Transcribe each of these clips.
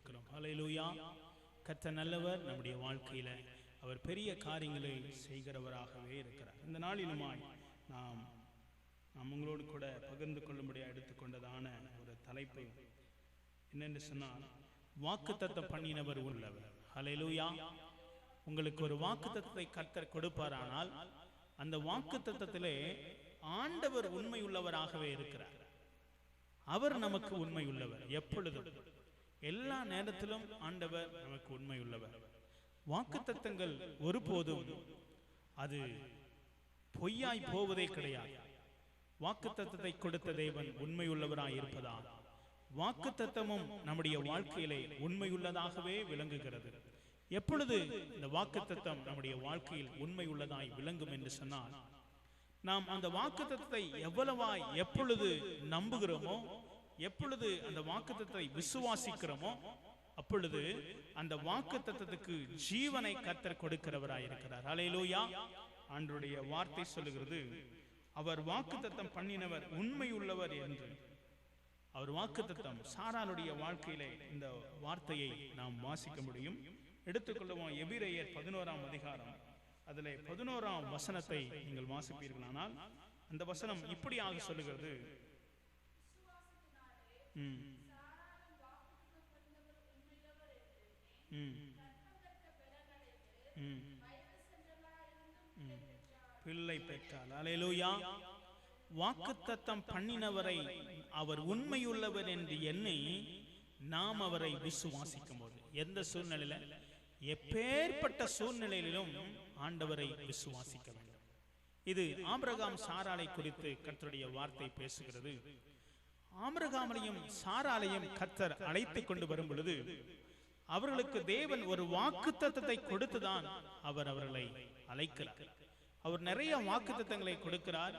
துதிக்கிறோம் அலையிலூயா கர்த்தர் நல்லவர் நம்முடைய வாழ்க்கையில. அவர் பெரிய காரியங்களை செய்கிறவராகவே இருக்கிறார். இந்த நாளிலுமாய் நாம் நாம் உங்களோடு கூட பகிர்ந்து கொள்ளும்படியாக எடுத்துக்கொண்டதான ஒரு தலைப்பு. என்னென்று சொன்னால் வாக்குத்தத்தம் பண்ணினவர் உள்ளவர். அலையிலூயா உங்களுக்கு ஒரு வாக்குத்தத்தத்தை கர்த்தர் கொடுப்பாரானால் அந்த வாக்குத்தத்தத்திலே ஆண்டவர் உண்மை உள்ளவராகவே இருக்கிறார். அவர் நமக்கு உண்மை உள்ளவர் எப்பொழுதும். நேரத்திலும் ஆண்டவர் நமக்கு உண்மை உள்ளவர் வாக்குத்தத்தங்கள் ஒருபோதும் அது பொய்யாய் போவதே கிடையாது. வாக்கு தத்தத்தை கொடுத்த தேவன் உண்மையுள்ளவராய் இருப்பதால் வாக்கு தத்தமும் நம்முடைய வாழ்க்கையிலே உண்மையுள்ளதாகவே விளங்குகிறது. எப்பொழுது இந்த வாக்கு தத்தம் நம்முடைய வாழ்க்கையில் உண்மையுள்ளதாய் விளங்கும் என்று சொன்னால் நாம் அந்த வாக்கு தத்தத்தை எவ்வளவாய் எப்பொழுது நம்புகிறோமோ எப்பொழுது அந்த வாக்குத்தத்தை விசுவாசிக்கிறோமோ அப்பொழுது அந்த வாக்குத்தத்தத்துக்கு ஜீவனை கத்தர் கொடுக்கிறவராய் இருக்கிறார். அலையிலோயா அன்றைய வார்த்தை சொல்லுகிறது அவர் வாக்குத்தத்தம் பண்ணினவர் உண்மையுள்ளவர் என்று. அவர் வாக்குத்தத்தம் சாராளுடைய வாழ்க்கையிலே இந்த வார்த்தையை நாம் வாசிக்க முடியும். எடுத்துக்கொள்ளுவோம் எபிரேயர் பதினோராம் அதிகாரம். அதுல பதினோராம் வசனத்தை நீங்கள் வாசிப்பீர்களானால் அந்த வசனம் இப்படியாக சொல்லுகிறது. பிள்ளை பெற்றால் அலையலூயா. வாக்குத்தத்தம் பண்ணினவரை அவர் உண்மையுள்ளவர் என்று எண்ணி நாம் அவரை விசுவாசிக்கும் போது எந்த சூழ்நிலையில? எப்பேற்பட்ட சூழ்நிலையிலும் ஆண்டவரை விசுவாசிக்க வேண்டும். இது ஆபிரகாம் சாராளை குறித்து கத்தருடைய வார்த்தை பேசுகிறது. ஆமிரகாமலையும் சாராலையும் கத்தர் அழைத்துக் கொண்டு வரும் பொழுது அவர்களுக்கு தேவன் ஒரு வாக்குத்தத்தத்தை கொடுத்துதான் அவர் அவர்களை அழைக்கிறார். அவர் நிறைய வாக்குத்தத்தங்களை கொடுக்கிறார்.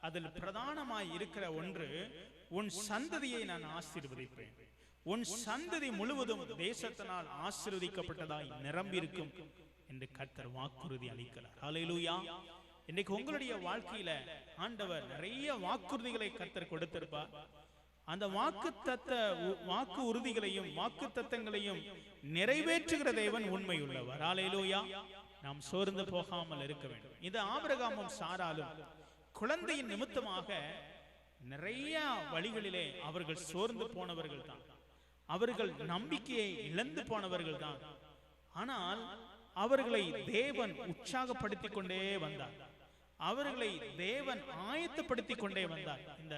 அதில் பிரதானமாய் இருக்கிற ஒன்று உன் சந்ததியை நான் ஆசீர்வதிப்பேன். உன் சந்ததி முழுவதும் தேசத்தினால் ஆசீர்வதிக்கப்பட்டதாய் நிரம்பியிருக்கும் என்று கர்த்தர் வாக்குறுதி அளிக்கிறார். அலையிலூயா இன்னைக்கு உங்களுடைய வாழ்க்கையில ஆண்டவர் நிறைய வாக்குறுதிகளை கர்த்தர் கொடுத்திருப்பார். அந்த வாக்கு தத்த வாக்கு உறுதிகளையும் வாக்கு தத்தங்களையும் நிறைவேற்றுகிற தேவன் உண்மையுள்ளவர். ஆலையிலோயா நாம் சோர்ந்து போகாமல் இருக்க வேண்டும். இது ஆபிரகாமும் சாராலும் குழந்தையின் நிமித்தமாக நிறைய வழிகளிலே அவர்கள் சோர்ந்து போனவர்கள் தான் அவர்கள் நம்பிக்கையை இழந்து போனவர்கள் தான் ஆனால் அவர்களை தேவன் உற்சாகப்படுத்திக் கொண்டே வந்தார். அவர்களை தேவன் ஆயத்தப்படுத்திக் கொண்டே வந்தார். இந்த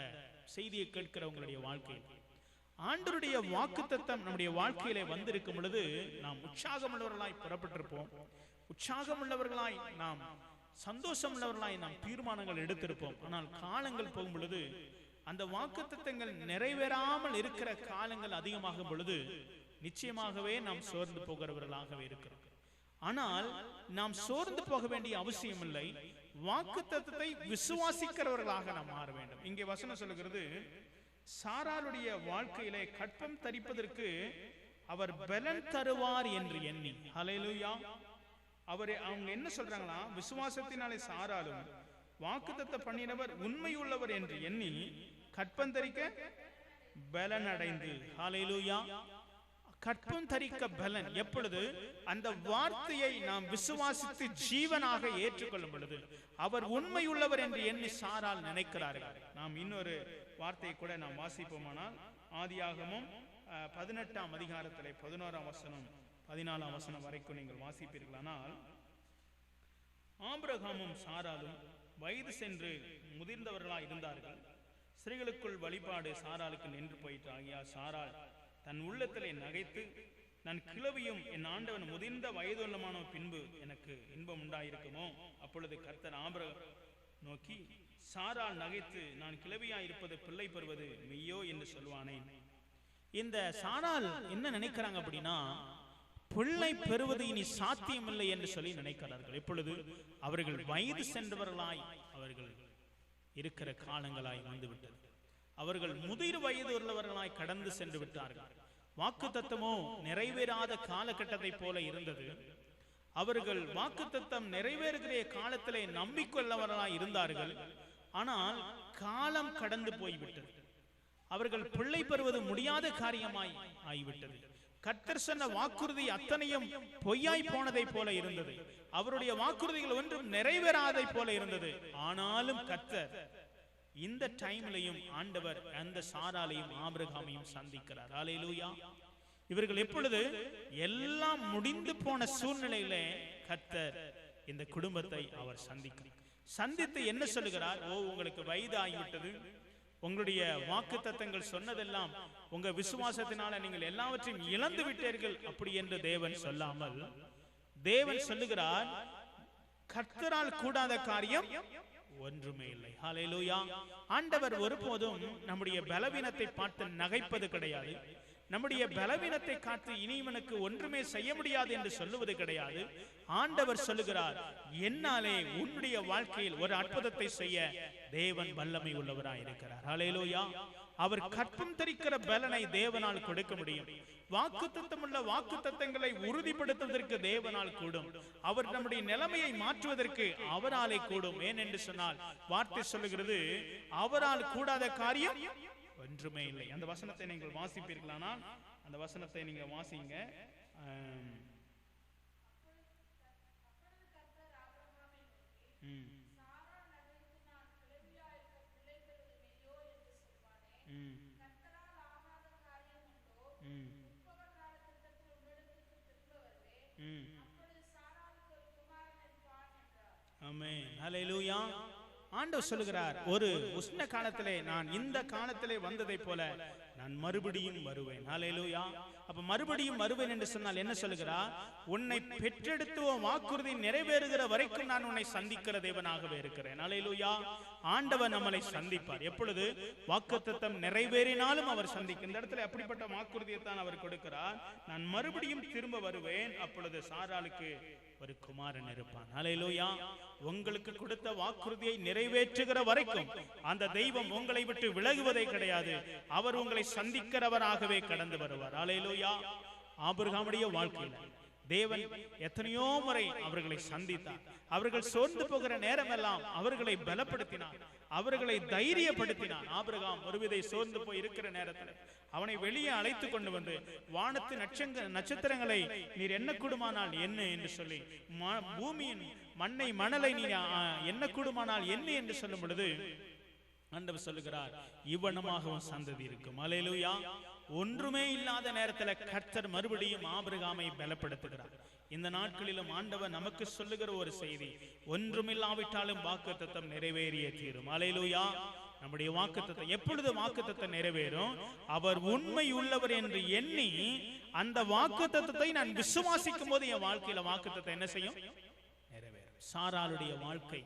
செய்தியை கேட்கிற உங்களுடைய வாழ்க்கையில் ஆண்டருடைய வாக்குத்தத்தம் நம்முடைய வாழ்க்கையிலே வந்திருக்கும் பொழுது நாம் உற்சாகமுள்ளவர்களாய் புறப்பட்டிருப்போம். உற்சாகமுள்ளவர்களாய் நாம் சந்தோஷம் உள்ளவர்களாய் நாம் தீர்மானங்கள் எடுத்திருப்போம். ஆனால் காலங்கள் போகும் பொழுது அந்த வாக்குத்தத்தங்கள் நிறைவேறாமல் இருக்கிற காலங்கள் அதிகமாகும் பொழுது நிச்சயமாகவே நாம் சோர்ந்து போகிறவர்களாகவே இருக்கிறோம். ஆனால் நாம் சோர்ந்து போக வேண்டிய அவசியம் இல்லை வாக்கு தத்துவத்தை விசுவாசிக்கிறவர்களாக நாம் மாற வேண்டும். இங்கே வசனம் சொல்லுகிறது சாராளுடைய வாழ்க்கையிலே கற்பம் தரிப்பதற்கு அவர் பலன் தருவார் என்று எண்ணி. ஹalleluya. அவர் அவங்க என்ன சொல்றாங்களா விசுவாசத்தினாலே சாராலும் வாக்குத்தத்த பண்ணினவர் உண்மையுள்ளவர் என்று எண்ணி கற்பந்தரிக்க பலனடைந்து. அடைந்து கற்பம் தரிக்க பலன் எப்பொழுது? அந்த வார்த்தையை நாம் விசுவாசித்து ஜீவனாக ஏற்றுக்கொள்ளும் பொழுது. அவர் உண்மையுள்ளவர் என்று எண்ணி சாரால் நினைக்கிறார்கள். நாம் இன்னொரு வார்த்தையை கூட நாம் வாசிப்போமானால் ஆதியாகமும் பதினெட்டாம் அதிகாரத்திலே பதினோராம் வசனம் பதினாலாம் வசனம் வரைக்கும் நீங்கள் வாசிப்பீர்களானால் ஆம்பிரகாமும் சாராலும் வயது சென்று முதிர்ந்தவர்களாக இருந்தார்கள். ஸ்திரீகளுக்குள் வழிபாடு சாராளுக்கு நின்று போயிற்று. ஆகியா சாரால் தன் உள்ளத்திலே நகைத்து நான் கிழவியும் என் ஆண்டவன் முதிர்ந்த வயதுள்ளமான பின்பு எனக்கு இன்பம் உண்டாயிருக்குமோ? அப்பொழுது கர்த்தர் ஆபிர நோக்கி சாரால் நகைத்து நான் கிழவியா இருப்பது பிள்ளை பெறுவது மெய்யோ? என்று சொல்வானேன் இந்த சாரால் என்ன நினைக்கிறாங்க அப்படின்னா பிள்ளை பெறுவது இனி சாத்தியமில்லை என்று சொல்லி நினைக்கிறார்கள். எப்பொழுது அவர்கள் வயது சென்றவர்களாய் அவர்கள் இருக்கிற காலங்களாய் வந்துவிட்டது. அவர்கள் முதிர் வயது உள்ளவர்களாய் கடந்து சென்று விட்டார்கள். வாக்கு தத்தமோ நிறைவேறாத காலகட்டத்தை போல இருந்தது. அவர்கள் வாக்கு தத்தம் நிறைவேறுகிற காலத்திலே நம்பிக்கொள்ளவர்களாய் இருந்தார்கள். ஆனால் காலம் கடந்து போய்விட்டது. அவர்கள் பிள்ளை பெறுவது முடியாத காரியமாய் ஆகிவிட்டது கர்த்தர் சொன்ன வாக்குறுதி அத்தனையும் பொய்யாய் போனதை போல இருந்தது. அவருடைய வாக்குறுதிகள் ஒன்றும் நிறைவேறாதை போல இருந்தது. ஆனாலும் கர்த்தர் இந்த டைம்லையும் ஆண்டவர் அந்த சாராலையும் ஆபிரகாமையும் சந்திக்கிறார். ஹalleluya. இவர்கள் எப்பொழுது எல்லாம் முடிந்து போன சூழ்நிலையில கத்தர் இந்த குடும்பத்தை அவர் சந்திக்கிறார். சந்தித்து என்ன சொல்லுகிறார்? ஓ உங்களுக்கு வயது ஆகிவிட்டது உங்களுடைய வாக்கு தத்தங்கள் சொன்னதெல்லாம் உங்க விசுவாசத்தினால நீங்கள் எல்லாவற்றையும் இழந்து விட்டீர்கள் அப்படி என்று தேவன் சொல்லாமல் தேவன் சொல்லுகிறார் கர்த்தரால் கூடாத காரியம் ஒன்றுமே இல்லை. ஆண்டவர் ஒருபோதும் நம்முடைய பலவீனத்தை பார்த்து நகைப்பது கிடையாது. நம்முடைய பலவீனத்தை காத்து இனிவனுக்கு ஒன்றுமே செய்ய முடியாது என்று சொல்லுவது கிடையாது. ஆண்டவர் சொல்லுகிறார் என்னாலே உன்னுடைய வாழ்க்கையில் ஒரு அற்புதத்தை செய்ய தேவன் வல்லமை உள்ளவராய் இருக்கிறார் ஹalleluya அவர் கற்பம் தரிக்கிற பலனை தேவனால் கொடுக்க முடியும். வாக்கு உள்ள வாக்கு தத்தங்களை உறுதிப்படுத்துவதற்கு தேவனால் கூடும். அவர் நம்முடைய நிலைமையை மாற்றுவதற்கு அவராலே கூடும். ஏன் என்று சொன்னால் வார்த்தை சொல்லுகிறது அவரால் கூடாத காரியம் ஒன்றுமே இல்லை. அந்த வசனத்தை நீங்கள் வாசிப்பீர்களானால் அந்த வசனத்தை நீங்க வாசிங்க. ம். ம். ம். ம். ஆமென் ஹalleluya ஆண்டவர் சொல்லுகிறார் ஒரு உஷ்ண காலத்திலே நான் இந்த காலத்திலே வந்ததை போல நான் மறுபடியும் வருவேன். ஹalleluya. அப்ப மறுபடியும் வருவேன் என்று சொன்னால் என்ன சொல்லுகிறார் உன்னை பெற்றெடுத்து வாக்குறுதி நிறைவேறுகிற வரைக்கும் நான் உன்னை சந்திக்கிற தேவனாகவே இருக்கிறேன். ஹalleluya. ஆண்டவர் நம்மளை சந்திப்பார். எப்பொழுது? வாக்குத்தத்தம் நிறைவேறினாலும் அவர் சந்திக்கும். இந்த இடத்துல அப்படிப்பட்ட வாக்குறுதியை தான் அவர் கொடுக்கிறார். நான் மறுபடியும் திரும்ப வருவேன். அப்பொழுது சாராளுக்கு ஒரு குமாரன் இருப்பான். ஹalleluya. உங்களுக்கு கொடுத்த வாக்குறுதியை நிறைவேற்றுகிற வரைக்கும் அந்த தெய்வம் உங்களை விட்டு விலகுவதே கிடையாது. அவர் உங்களை சந்திக்கிறவராகவே கடந்து வருவார். ஹalleluya ஆபிரகாமுடைய வாழ்க்கையில தேவன் எத்தனையோ முறை அவர்களை சந்தித்தார். அவர்கள் சோர்ந்து போகிற நேரம் எல்லாம் அவர்களை பலப்படுத்தினார். அவர்களை தைரியப்படுத்தினான் ஆபிரகாம் ஒருவிதை சோர்ந்து போய் இருக்கிற நேரத்தில் அவனை வெளியே அழைத்து கொண்டு வந்து வானத்து நட்சங்க நட்சத்திரங்களை நீர் என்ன கூடுமானால் என்ன? என்று சொல்லி ம- பூமியின் மண்ணை மணலை நீர் என்ன கூடுமானால் என்ன? என்று சொல்லும் பொழுது ஆண்டவர் சொல்லுகிறார் இவ்வனமாகவும் சந்ததி இருக்கும். அலையிலுயா ஒன்றுமே இல்லாத நேரத்துல கர்த்தர் மறுபடியும் ஆபிரகாமை பலப்படுத்துகிறார். இந்த நாட்களிலும் ஆண்டவர் நமக்கு சொல்லுகிற ஒரு செய்தி ஒன்றுமில்லாவிட்டாலும் வாக்குத்தத்தம் நிறைவேறிய தீரும். அலையிலுயா நம்முடைய வாக்குத்தத்தம் எப்பொழுது வாக்குத்தத்தம் நிறைவேறும்? அவர் உண்மை உள்ளவர் என்று எண்ணி அந்த வாக்குத்தத்தத்தை நான் விசுவாசிக்கும் போது என் வாழ்க்கையில வாக்குத்தத்தம் என்ன செய்யும்? நிறைவேறும். சாராளுடைய வாழ்க்கை.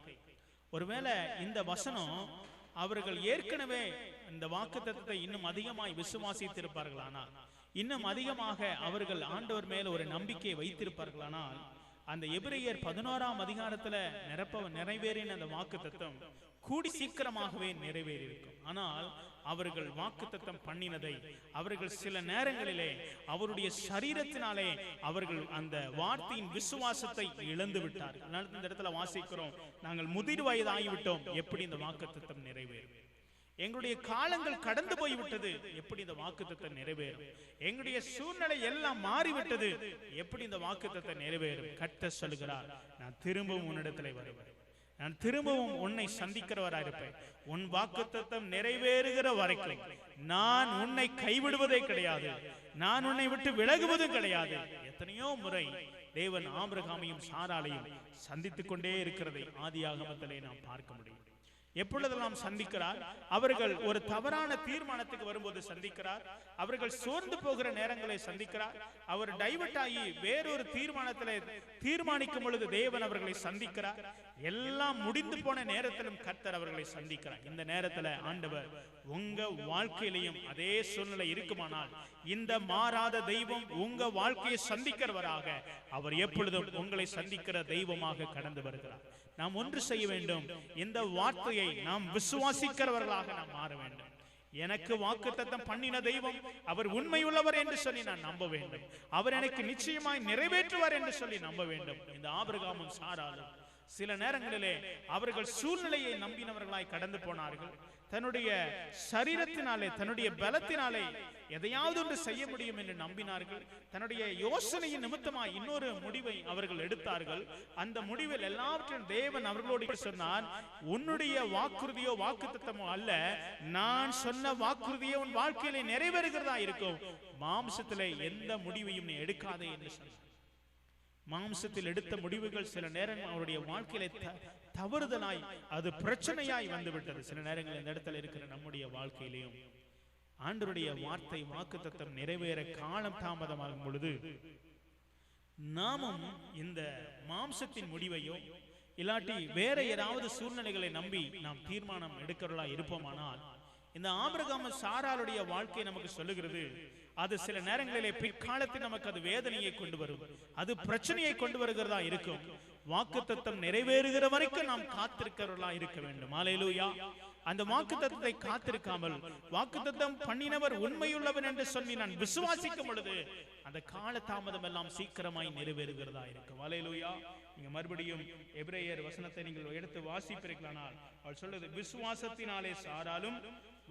ஒருவேளை இந்த வசனம் அவர்கள் ஏற்கனவே இந்த வாக்குத்தத்தத்தை இன்னும் அதிகமாய் விசுவாசித்திருப்பார்களானால் இன்னும் அதிகமாக அவர்கள் ஆண்டவர் மேல் ஒரு நம்பிக்கை வைத்திருப்பார்களானால் அந்த எபிரேயர் பதினோராம் அதிகாரத்துல நிரப்ப நிறைவேறின அந்த வாக்கு தத்துவம் கூடி சீக்கிரமாகவே நிறைவேறி இருக்கும் ஆனால் அவர்கள் வாக்குத்தத்தம் பண்ணினதை அவர்கள் சில நேரங்களிலே அவருடைய சரீரத்தினாலே அவர்கள் அந்த வார்த்தையின் விசுவாசத்தை இழந்து விட்டார்கள். இந்த இடத்துல வாசிக்கிறோம் நாங்கள் முதிர் வயதாகிவிட்டோம். எப்படி இந்த வாக்குத்தத்தம் நிறைவேறும்? எங்களுடைய காலங்கள் கடந்து போய்விட்டது. எப்படி இந்த வாக்குத்தத்தம் நிறைவேறும்? எங்களுடைய சூழ்நிலை எல்லாம் மாறிவிட்டது. எப்படி இந்த வாக்குத்தத்தை நிறைவேறும்? கட்ட சொல்கிறார் நான் திரும்பவும் உன்னிடத்தில் வருவேன். நான் திரும்பவும் உன்னை சந்திக்கிறவராக இருப்பேன் உன் வாக்குத்தத்தம் நிறைவேறுகிற வரைக்கும். நான் உன்னை கைவிடுவதே கிடையாது. நான் உன்னை விட்டு விலகுவதும் கிடையாது. எத்தனையோ முறை தேவன் ஆபிரகாமையும் சாராலையும் சந்தித்துக் கொண்டே இருக்கிறதை ஆதியாகமத்திலே நாம் பார்க்க முடியும். எப்பொழுதெல்லாம் சந்திக்கிறார்? அவர்கள் ஒரு தவறான தீர்மானத்துக்கு வரும்போது சந்திக்கிறார். அவர்கள் சோர்ந்து போகிற நேரங்களை சந்திக்கிறார். அவர் டைவர்ட் ஆகி வேறொரு தீர்மானத்தில் தீர்மானிக்கும் பொழுது தேவன் அவர்களை சந்திக்கிறார். எல்லாம் முடிந்து போன நேரத்திலும் கர்த்தர் அவர்களை சந்திக்கிறார். இந்த நேரத்துல ஆண்டவர் உங்க வாழ்க்கையிலையும் அதே சூழ்நிலை இருக்குமானால் இந்த மாறாத தெய்வம் உங்க வாழ்க்கையை சந்திக்கிறவராக அவர் எப்பொழுதும் உங்களை சந்திக்கிற தெய்வமாக கடந்து வருகிறார். நாம் ஒன்று செய்ய வேண்டும். இந்த வார்த்தையை நாம் விசுவாசிக்கிறவர்களாக நாம் மாற வேண்டும். எனக்கு வாக்குத்தத்தம் பண்ணின தெய்வம் அவர் உண்மையுள்ளவர் என்று சொல்லி நான் நம்ப வேண்டும். அவர் எனக்கு நிச்சயமாய் நிறைவேற்றுவார் என்று சொல்லி நம்ப வேண்டும். இந்த ஆபிரகாமும் சாராலும் சில நேரங்களிலே அவர்கள் சூழ்நிலையை நம்பினவர்களாய் கடந்து போனார்கள். தன்னுடைய சரீரத்தினாலே தன்னுடைய பலத்தினாலே எதையாவது ஒன்று செய்ய முடியும் என்று நம்பினார்கள். தன்னுடைய யோசனையின் நிமித்தமாக இன்னொரு முடிவை அவர்கள் எடுத்தார்கள். அந்த முடிவில் எல்லாவற்றையும் தேவன் அவர்களோடு சொன்னார் உன்னுடைய வாக்குறுதியோ வாக்குத்தத்தமோ அல்ல. நான் சொன்ன வாக்குறுதியோ உன் வாழ்க்கையில நிறைவேறுகிறதா இருக்கும். மாம்சத்திலே எந்த முடிவையும் நீ எடுக்காதே என்று சொன்னார். மாம்சத்தில் எடுத்த முடிவுகள் சில நேரம் அவருடைய வாழ்க்கையில தவறுதலாய் அது பிரச்சனையாய் வந்துவிட்டது. சில நேரங்கள் இந்த இடத்துல இருக்கிற நம்முடைய வாழ்க்கையிலையும். ஆண்டருடைய வார்த்தை வாக்குத்தத்தம் நிறைவேற காலம் தாமதமாகும் பொழுது நாமும் இந்த மாம்சத்தின் முடிவையோ இல்லாட்டி வேற ஏதாவது சூழ்நிலைகளை நம்பி நாம் தீர்மானம் எடுக்கிறதா இருப்போமானால் இந்த ஆபிரகாம சாராளுடைய வாழ்க்கை நமக்கு சொல்லுகிறது அது சில நேரங்களிலே பிற்காலத்தில் நமக்கு அது வேதனையை கொண்டு வரும். அது பிரச்சனையை கொண்டு வருகிறதா இருக்கும். வாக்குத்தத்தம் நிறைவேறுகிற வரைக்கும் நாம் காத்திருக்கிறவர்களா இருக்க வேண்டும். ஆலையிலூயா அந்த வாக்குத்தத்தத்தை காத்திருக்காமல் வாக்குத்தத்தம் பண்ணினவர் உண்மையுள்ளவன் என்று சொல்லி நான் விசுவாசிக்கும் பொழுது அந்த கால தாமதம் எல்லாம் சீக்கிரமாய் நிறைவேறுகிறதா இருக்கும். ஆலையிலூயா நீங்க மறுபடியும் எபிரேயர் வசனத்தை நீங்கள் எடுத்து வாசிப்பிருக்கலானால் அவள் சொல்லுது விசுவாசத்தினாலே சாராலும்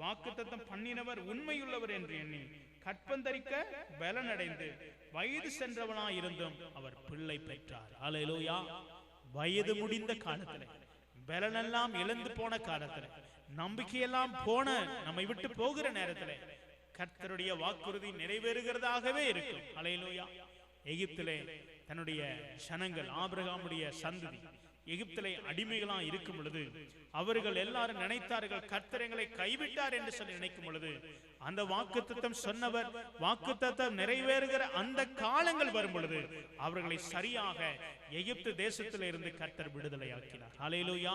வாக்குத்தத்தம் பண்ணினவர் உண்மையுள்ளவர் என்று எண்ணி கற்பந்தரிக்க பலனடைந்து வயது சென்றவனா இருந்தும் அவர் பிள்ளை பெற்றார். அலையிலூயா வயது முடிந்த காலத்துல பலனெல்லாம் இழந்து போன காலத்துல நம்பிக்கையெல்லாம் போன நம்மை விட்டு போகிற நேரத்துல கர்த்தருடைய வாக்குறுதி நிறைவேறுகிறதாகவே இருக்கும். அலையிலோயா எகிப்திலே தன்னுடைய சனங்கள் ஆபிரகாமுடைய சந்ததி எகிப்திலே அடிமைகளா இருக்கும் பொழுது அவர்கள் எல்லாரும் நினைத்தார்கள் கர்த்தர் எங்களை கைவிட்டார் என்று சொல்லி நினைக்கும் பொழுது அந்த வாக்குத்தத்தம் சொன்னவர் வாக்குத்தத்தம் நிறைவேறுகிற அந்த காலங்கள் வரும் பொழுது அவர்களை சரியாக எகிப்து தேசத்திலிருந்து இருந்து கர்த்தர் விடுதலையாக்கினார். அலையிலோயா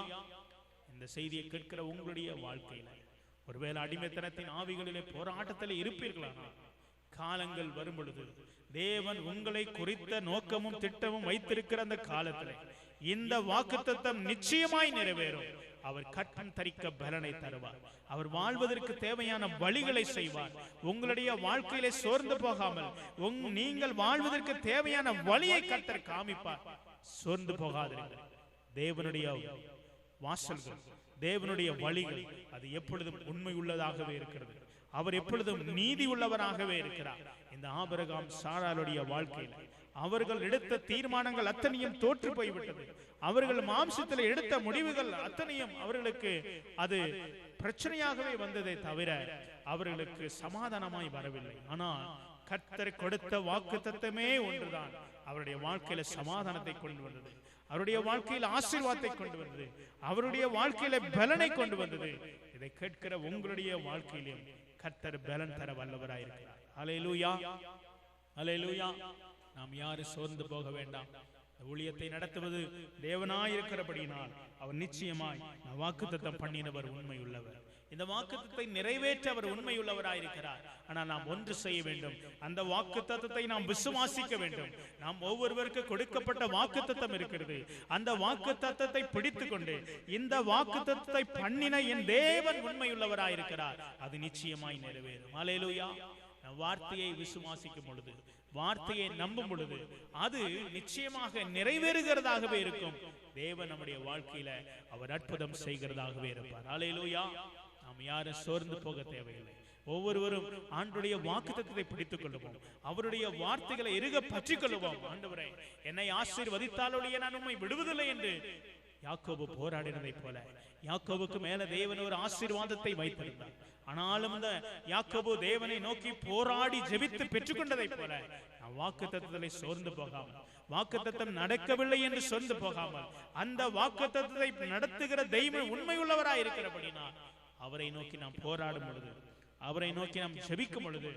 இந்த செய்தியை கேட்கிற உங்களுடைய வாழ்க்கையில ஒருவேளை அடிமைத்தனத்தின் ஆவிகளிலே போராட்டத்தில் இருப்பீர்களா? காலங்கள் வரும் பொழுது தேவன் உங்களை குறித்த நோக்கமும் திட்டமும் வைத்திருக்கிற அந்த காலத்தில் இந்த வாக்குத்தத்தம் நிச்சயமாய் நிறைவேறும். அவர் கட்டம் தரிக்க பலனை தருவார். அவர் வாழ்வதற்கு தேவையான வழிகளை செய்வார். உங்களுடைய வாழ்க்கையிலே சோர்ந்து போகாமல் நீங்கள் வாழ்வதற்கு தேவையான வழியை கர்த்தர் காமிப்பார். சோர்ந்து போகாதீர்கள் தேவனுடைய வாசல்கள் தேவனுடைய வழிகள் அது எப்பொழுதும் உண்மை உள்ளதாகவே இருக்கிறது. அவர் எப்பொழுதும் நீதி உள்ளவராகவே இருக்கிறார். இந்த ஆபரகாம் சாராளுடைய வாழ்க்கையில் அவர்கள் எடுத்த தீர்மானங்கள் அத்தனையும் தோற்று போய்விட்டது. அவர்கள் மாம்சத்தில் எடுத்த முடிவுகள் அத்தனையும் அவர்களுக்கு அது பிரச்சனையாகவே வந்ததே தவிர அவர்களுக்கு சமாதானமாய் வரவில்லை. ஆனால் கர்த்தர் கொடுத்த வாக்கு தத்தமே ஒன்றுதான். அவருடைய வாழ்க்கையில சமாதானத்தை கொண்டு வந்தது. அவருடைய வாழ்க்கையில் ஆசீர்வாதத்தை கொண்டு வந்தது. அவருடைய வாழ்க்கையில பலனை கொண்டு வந்தது. இதை கேட்கிற உங்களுடைய வாழ்க்கையிலும் கர்த்தர் பலன் தர வல்லவராயிருக்கிறார். அலையலூயா அலையலூயா நாம் யாரும் சோர்ந்து போக வேண்டாம். ஊழியத்தை நடத்துவது தேவனாயிருக்கிறபடியினால் அவர் நிச்சயமாய் வாக்கு தத்தம் பண்ணினவர் உண்மை உள்ளவர் இந்த வாக்கு தத்தை நிறைவேற்ற அவர் உண்மை உள்ளவராயிருக்கிறார் ஆனால் நாம் ஒன்று செய்ய வேண்டும். அந்த வாக்கு வாக்குத்தத்தத்தை நாம் விசுவாசிக்க வேண்டும். நாம் ஒவ்வொருவருக்கு கொடுக்கப்பட்ட வாக்கு தத்தம் இருக்கிறது. அந்த வாக்கு தத்தத்தை பிடித்து கொண்டு இந்த வாக்கு வாக்குத்தத்தத்தை பண்ணின என் தேவன் உண்மை உள்ளவராயிருக்கிறார் அது நிச்சயமாய் நிறைவேறும். அலையலூயா வார்த்தையை விசுவாசிக்கும் பொழுது வார்த்தையை நம்பும் பொழுது அது நிச்சயமாக நிறைவேறுகிறதாகவே இருக்கும். தேவன் நம்முடைய வாழ்க்கையில அவர் அற்புதம் செய்கிறதாகவே இருப்பார். அலையிலோயா நாம் யாரும் சோர்ந்து போக தேவையில்லை. ஒவ்வொருவரும் ஆண்டுடைய வாக்குத்தத்தத்தை பிடித்துக் கொள்ளுவோம். அவருடைய வார்த்தைகளை இருக பற்றிக் கொள்ளுவோம். ஆண்டவரே என்னை ஆசீர்வதித்தாலொழிய நான் உண்மை விடுவதில்லை என்று யாக்கோபு போராடினதைப் போல. யாக்கோபுக்கு மேல தேவன் ஒரு ஆசீர்வாதத்தை வைத்திருந்தார். ஆனாலும் இந்த யாக்கோபு தேவனை நோக்கி போராடி ஜெபித்து பெற்றுக்கொண்டதை போல நான் வாக்கு தத்துவத்தை சோர்ந்து போகாமல் வாக்கு தத்துவம் நடக்கவில்லை என்று சோர்ந்து போகாமல் அந்த வாக்கு தத்துவத்தை நடத்துகிற தெய்வம் உண்மையுள்ளவராய் இருக்கிறபடினா அவரை நோக்கி நாம் போராடும் பொழுது அவரை நோக்கி நாம் ஜெபிக்கும் பொழுது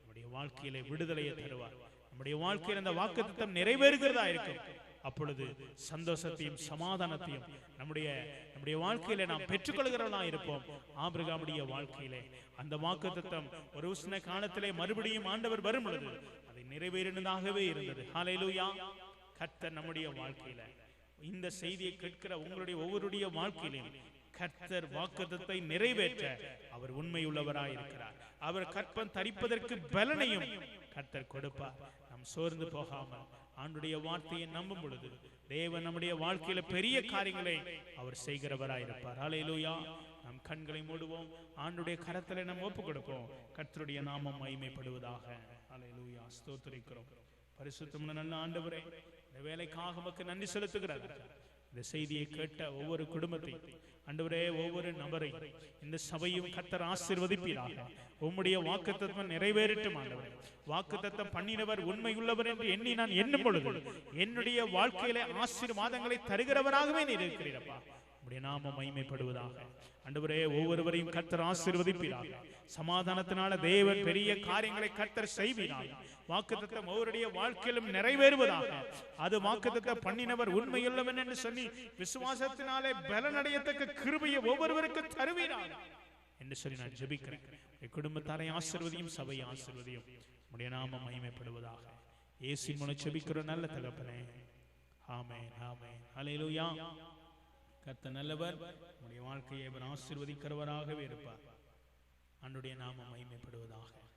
நம்முடைய வாழ்க்கையிலே விடுதலையை தருவார். நம்முடைய வாழ்க்கையில் அந்த வாக்குத்தத்தம் நிறைவேறுகிறதா இருக்கும். அப்பொழுது சந்தோஷத்தையும் சமாதானத்தையும் நம்முடைய நம்முடைய வாழ்க்கையில நாம் பெற்றுக்கொள்கிறவர்களா இருப்போம். ஆபிரகாமுடைய வாழ்க்கையிலே. அந்த வாக்கு தத்தம் ஒரு உஷ்ண காலத்திலே மறுபடியும் ஆண்டவர் வரும் பொழுது அதை நிறைவேறினதாகவே இருந்தது. ஹாலையிலூயா கர்த்தர் நம்முடைய வாழ்க்கையில இந்த செய்தியை கேட்கிற உங்களுடைய ஒவ்வொருடைய வாழ்க்கையிலும் கர்த்தர் வாக்குத்தத்தை நிறைவேற்ற அவர் உண்மையுள்ளவராய் இருக்கிறார். அவர் கற்பன் தரிப்பதற்கு பலனையும் கர்த்தர் கொடுப்பார். நாம் சோர்ந்து போகாமல் ஆண்டுடைய வார்த்தையை நம்பும் பொழுது தேவன் நம்முடைய வாழ்க்கையில பெரிய காரியங்களை அவர் செய்கிறவராய் அலையிலூயா நம் கண்களை மூடுவோம். ஆண்டுடைய கரத்திலே நாம் ஒப்பு கொடுப்போம். கர்த்தருடைய நாமம் மகிமைப்படுவதாக. அலையிலூயா ஸ்தோத்திரிக்கிறோம். பரிசுத்தம் நல்ல ஆண்டவரே இந்த வேலைக்காக நமக்கு நன்றி செலுத்துகிறார் இந்த செய்தியை கேட்ட ஒவ்வொரு குடும்பத்தை அன்றுவரே ஒவ்வொரு நபரை இந்த சபையும் கத்தர் ஆசிர்வதிப்பீராக. உம்முடைய வாக்குத்தத்தம் நிறைவேறட்டும் ஆண்டவரே. வாக்குத்தத்தம் பண்ணினவர் உண்மையுள்ளவர் என்று எண்ணி நான் எண்ணும் பொழுது என்னுடைய வாழ்க்கையிலே ஆசீர்வாதங்களை தருகிறவராகவே நீர் இருக்கிறீரப்பா உடைய நாம மகிமைப்படுவதாக. ஆண்டவரே ஒவ்வொருவரையும் கத்தர் ஆசீர்வதிப்பீராக. சமாதானத்தினால தேவன் பெரிய காரியங்களை கத்தர் செய்வீராக. வாக்குத்தத்தம் அவருடைய வாழ்க்கையிலும் நிறைவேறுவதாக. அது வாக்குத்தத்தம் பண்ணினவர் உண்மையுள்ளவன் என்று சொல்லி விசுவாசத்தினாலே பலனடையத்தக்க கிருபையை ஒவ்வொருவருக்கும் தருவினார் என்று சொல்லி நான் ஜபிக்கிறேன். குடும்பத்தாரை ஆசிர்வதியும் சபையை ஆசிர்வதியும். உடைய நாம மகிமைப்படுவதாக. ஏசி மூலம் ஜெபிக்கிற நல்ல தகப்பனே. ஆமென் ஆமென். ஹalleluya. கத்த நல்லவர் உடைய வாழ்க்கையை அவர் ஆசிர்வதிக்கிறவராகவே இருப்பார். அன்னுடைய நாமம் மகிமைப்படுவதாக.